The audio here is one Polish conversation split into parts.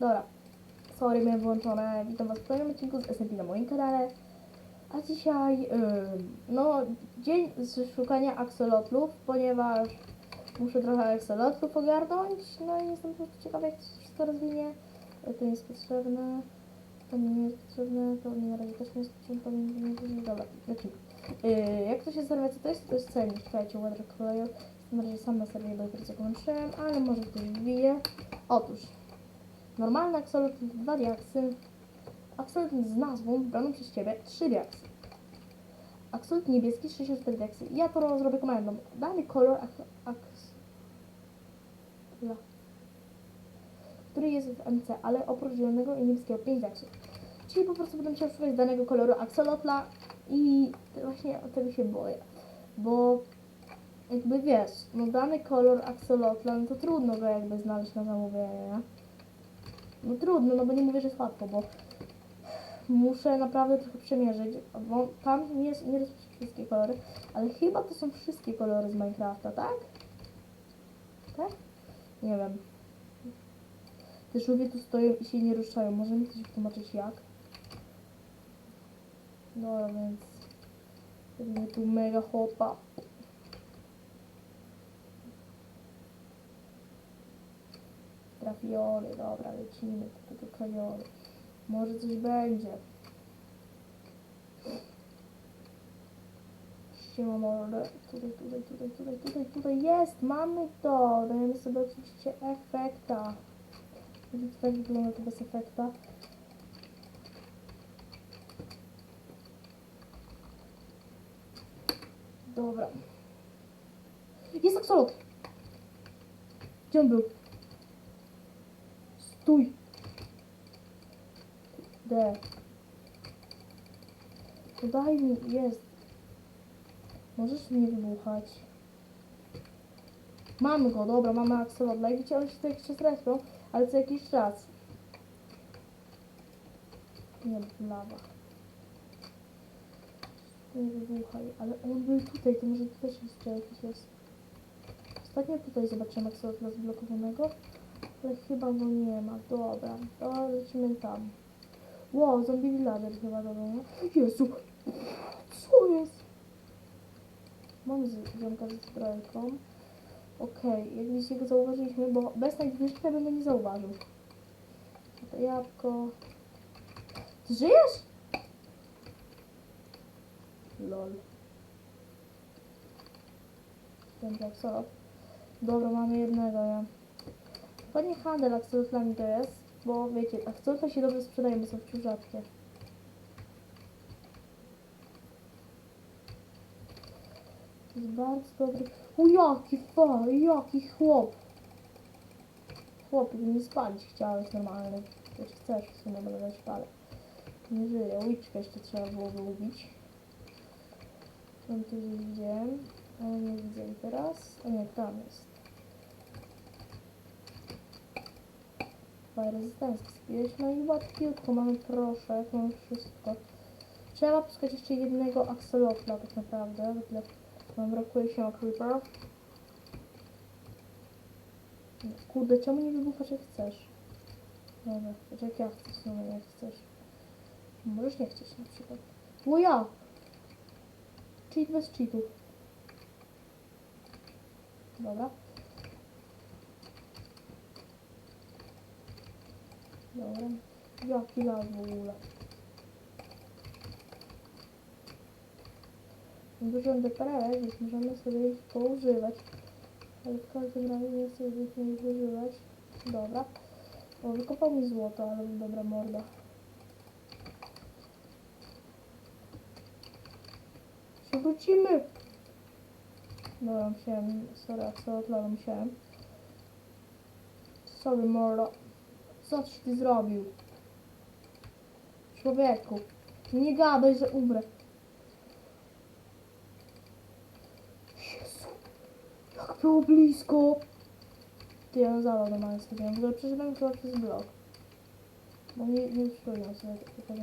Dobra. Sorry, miałem włączone. Witam Was w kolejnym odcinku z SMP na moim kanale. A dzisiaj, ym, no, dzień z szukania axolotlów, ponieważ muszę trochę axolotlów ogarnąć. No i jestem po prostu ciekawa, jak to się wszystko rozwinie. To nie jest potrzebne. To nie jest potrzebne, to mi na razie też nie jest potrzebne, to mi nie jest potrzebne. Dobra, lecimy. Yy, jak to się zarwia, co to jest? To jest cennik. Czekajcie, watercolor. Na razie sam na serię dopiero co kończyłem, ale może ktoś wbije. Otóż, normalny aksolot dwa diaksy. Aksolot z nazwą wybraną przez Ciebie trzy diaksy. Aksolot niebieski 64 diaksy. Ja to ro- zrobię komendą. Dany kolor ak, który jest w MC, ale oprócz zielonego i niebieskiego 5 diaksów. Czyli po prostu będę musiał szukać danego koloru aksolotla i właśnie tego się boję. Bo jakby wiesz, no dany kolor aksolotla, no to trudno go jakby znaleźć na zamówienie, nie? No trudno, no bo nie mówię, że jest łatwo, bo muszę naprawdę trochę przemierzyć, bo tam nie, nie jest wszystkie kolory, ale chyba to są wszystkie kolory z Minecrafta, tak? Tak? Nie wiem. Te żółwie tu stoją i się nie ruszają. Może mi ktoś wytłumaczyć jak? No więc... Robimy tu mega hopa. Trafiony, dobra, lecimy do tego kanionu. Może coś będzie. Siema mordę. Tutaj, tutaj, tutaj, tutaj, tutaj, tutaj jest! Mamy to! Dajemy sobie oczywiście efekta. To tak wygląda to bez efekta. Dobra. Jest aksolot! Gdzie on był? Stój! D. To daj mi, jest. Możesz mnie wybuchać. Mamy go, dobra, mamy aksolot. Jak widzicie, on się co jakiś czas respią, ale co jakiś czas. Nie, lawa. Nie wybuchaj, ale on był tutaj, to może tu też jeszcze jakiś jest. Ostatnio tutaj zobaczyłem aksolotla zblokowanego, ale chyba go nie ma. Dobra, to lecimy tam. Wow, zombie villager chyba dobra, nie? Jezu! Co jest? Mam ziomka ze zbrojką. Okej, jak widzicie go zauważyliśmy, bo bez najwyższej bym go nie zauważył. To jabłko. Ty żyjesz? Lol. Ten aksolot. Dobra, mamy jednego, ja. Dokładnie handel aksolotami to jest, bo wiecie, aksolotla się dobrze sprzedają, bo są wciąż rzadkie. To jest bardzo dobry. O jaki fa, jaki chłop. Chłopie, nie spalić chciałeś normalnie. Też chcesz w sumie, bo dać. Nie żyje. Łyczkę jeszcze trzeba było wyłubić. Tam tu widziałem. Ale nie widzę jej teraz. O nie, tam jest. Fire Resistance spiłeś. No i łatwiutko, mamy proszek, mamy wszystko. Trzeba poskać jeszcze jednego axolotla tak naprawdę. bo tyle nam brakuje się creeper. Kurde, czemu nie wybuchasz jak chcesz? Dobra, chociaż jak ja chcę w jak chcesz. Możesz nie chcieć na przykład. Bo ja! Cheat bez cheatów. Dobra. Dobra. Jaki las w ogóle. Dużo DPR, więc możemy sobie ich poużywać. Ale w każdym razie nie chcę ich nie używać. Dobra. O, wykopał mi złoto, ale dobra morda. Przywrócimy! Dobra, musiałem, sorry, absolutnie musiałem. Sorry, mordo. Co ci ty zrobił? Człowieku, nie gadaj, że umrę. Jezu, jak było blisko. Ty, ja zawał normalnie schodziłem. W ogóle przeszedłem chyba przez blok. Bo nie, nie czuję sobie tego.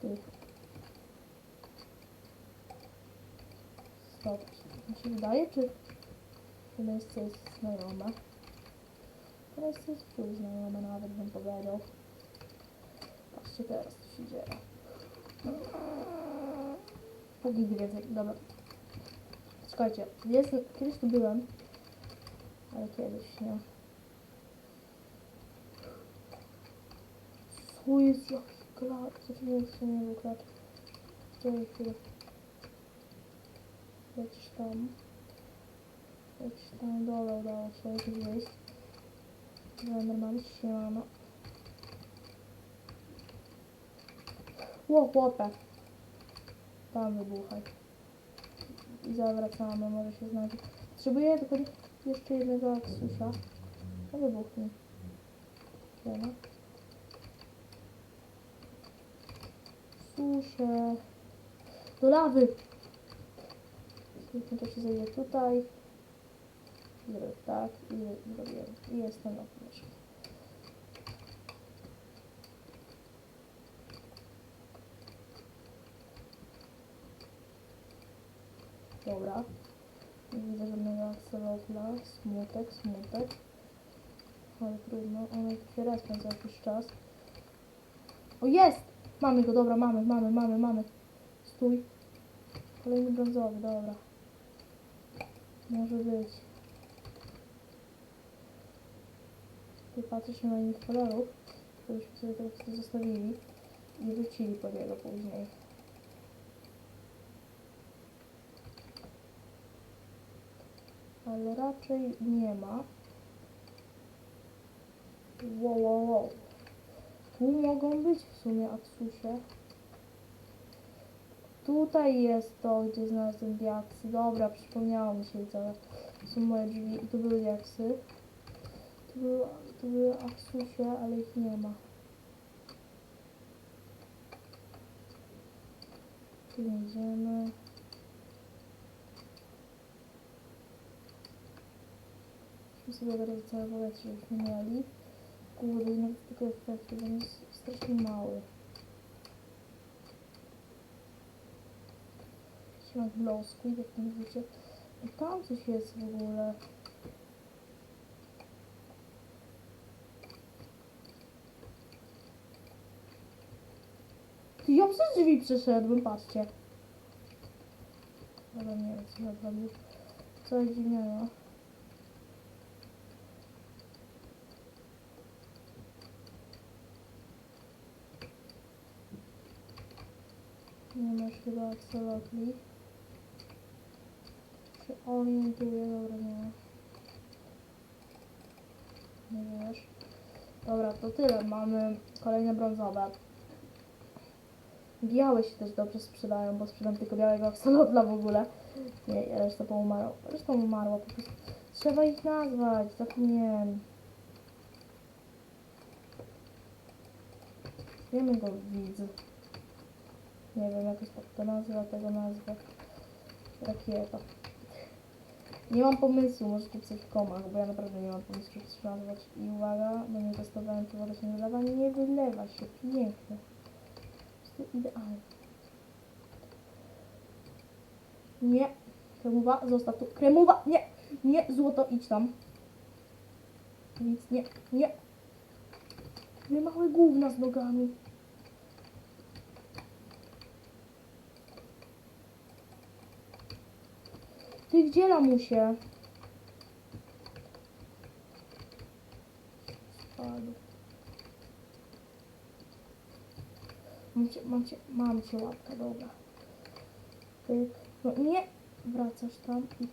Ty. Stop. Mi się wydaje, czy to miejsce jest znajome? To jest coś znajome nawet bym powiedział. Patrzcie teraz co się dzieje. Pół gigi więcej, dobra. Słuchajcie, jest, kiedyś tu byłem, ale kiedyś, nie. Co jest jaki klacz? Co to nie jest, to nie był klacz. Czekaj się mamy. Ło, chłopie. Tam wybuchaj. Zawracamy, może się znajdzie. Potrzebuję tylko jeszcze jednego aksusia. No wybuchnij. Dobra. Susie. Do lawy! Pięknie to się zajdzie tutaj. Tak i zrobię. I jestem na powierzchni. Dobra. Nie widzę żadnego akselotla. Smutek, smutek. Ale trudno. One się respią za jakiś czas. O jest! Mamy go, dobra, mamy, mamy, mamy, mamy. Stój. Kolejny brązowy, dobra. Może być. Tu patrzę się na innych kolorów, żebyśmy sobie to po zostawili i wrócili po niego później. Ale raczej nie ma. Wow, wow, wow. Tu mogą być w sumie aksusie. Tutaj jest to, gdzie znalazłem diaksy. Dobra, przypomniało mi się całe. Są moje drzwi i tu były diaksy. Tu były, tu były aksusie, ale ich nie ma. Tu nie idziemy. Musimy sobie całe powietrze, żebyśmy mieli. Kurde, nawet tylko efektu, bo jest strasznie mały. Glow squid, jak to mówicie. I tam coś jest w ogóle. Ja przez drzwi przeszedłem, patrzcie. Ale nie wiem, co zrobił. Coś dziwnego. Nie masz chyba absolutnie. Się orientuję, dobra, nie. Nie wiesz. Dobra, to tyle. Mamy kolejne brązowe. Białe się też dobrze sprzedają, bo sprzedam tylko białego axolotla w ogóle. Nie, reszta poumarła. Reszta umarła po prostu. Trzeba ich nazwać, zapomniałem. Wiemy go widz. Nie wiem, jakoś tak to nazwa, tego nazwa. Rakieta. Nie mam pomysłu, możecie pisać w komach, bo ja naprawdę nie mam pomysłu, się nazwać. I uwaga, nie testowałem, czy woda się nie wylewa. Nie wylewa się, pięknie. Idealnie. Nie. Kremowa, zostaw tu. Kremowa, nie. Nie, złoto, idź tam. Nic, nie, nie. Nie małe gówna z nogami. Ty gdzie lamusie? Spadł. Mam cię, mam cię, łapkę, dobra. Pyk. No nie, wracasz tam i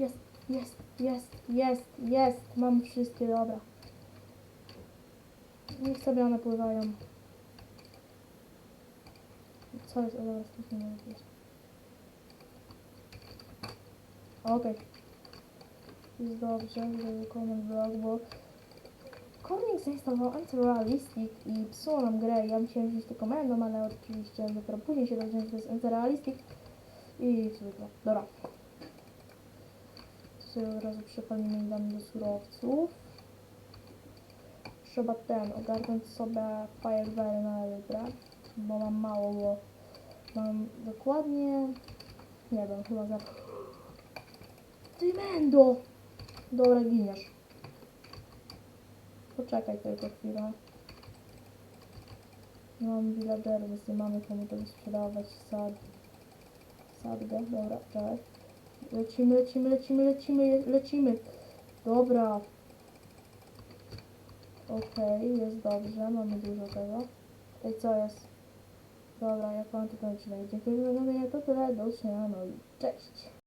jest, jest, jest, jest, jest. Mam wszystkie, dobra. Niech sobie one pływają. Co jest? O, dobra, stąd nie wyjść. Okej. Jest dobrze, że comment blog, bo Corning zainstalował Anti-Realistic i psuło nam grę. Ja musiałem wziąć to komendą, ale oczywiście dopiero później się dowiedziałem, że to jest Anti-Realistic i zwykle. Dobra. To sobie od razu przepalimy i damy do surowców. Trzeba ten, ogarnąć sobie Fireberry na elytrę, bo mam mało, bo mam dokładnie, nie wiem, chyba za ty Mendo! Dobra, giniesz. Poczekaj tylko chwilę. Nie mam villagerów, więc nie mamy komu tego sprzedawać. Sad. Sadgę, dobra, czekaj. Lecimy, lecimy, lecimy, lecimy, je- lecimy. Dobra. Okej, jest dobrze, mamy dużo tego. Ej, co jest? Dobra, jak mam tylko odcinek. Dziękuję za oglądanie, to tyle, do usłyszenia, no i cześć.